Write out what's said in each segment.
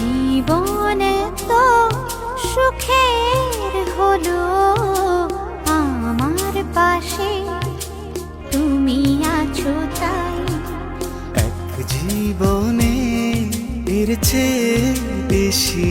জীবনে তো সুখের হলো আমার পাশে। তুমি আছো তাই। এক জীবনে এর চেয়ে বেশি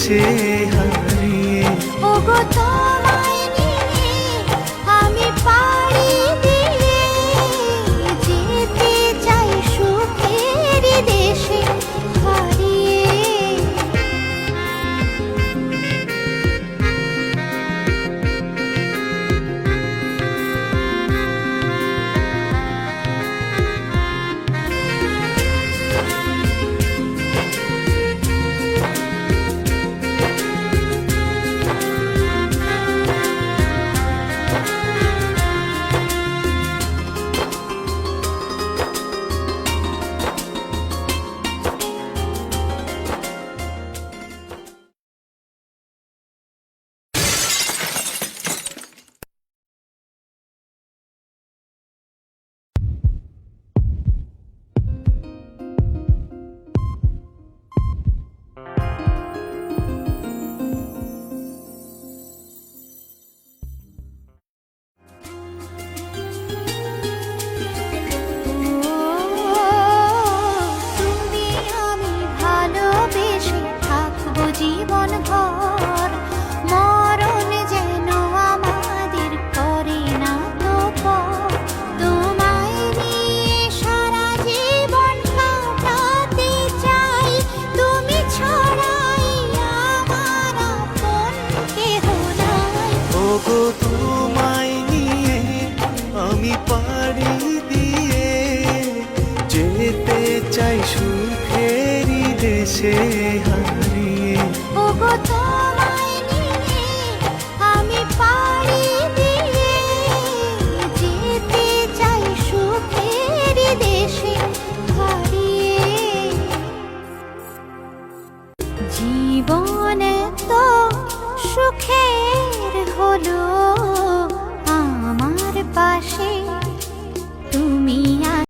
গেছে হারিয়ে ও গো গেছে হারিয়ে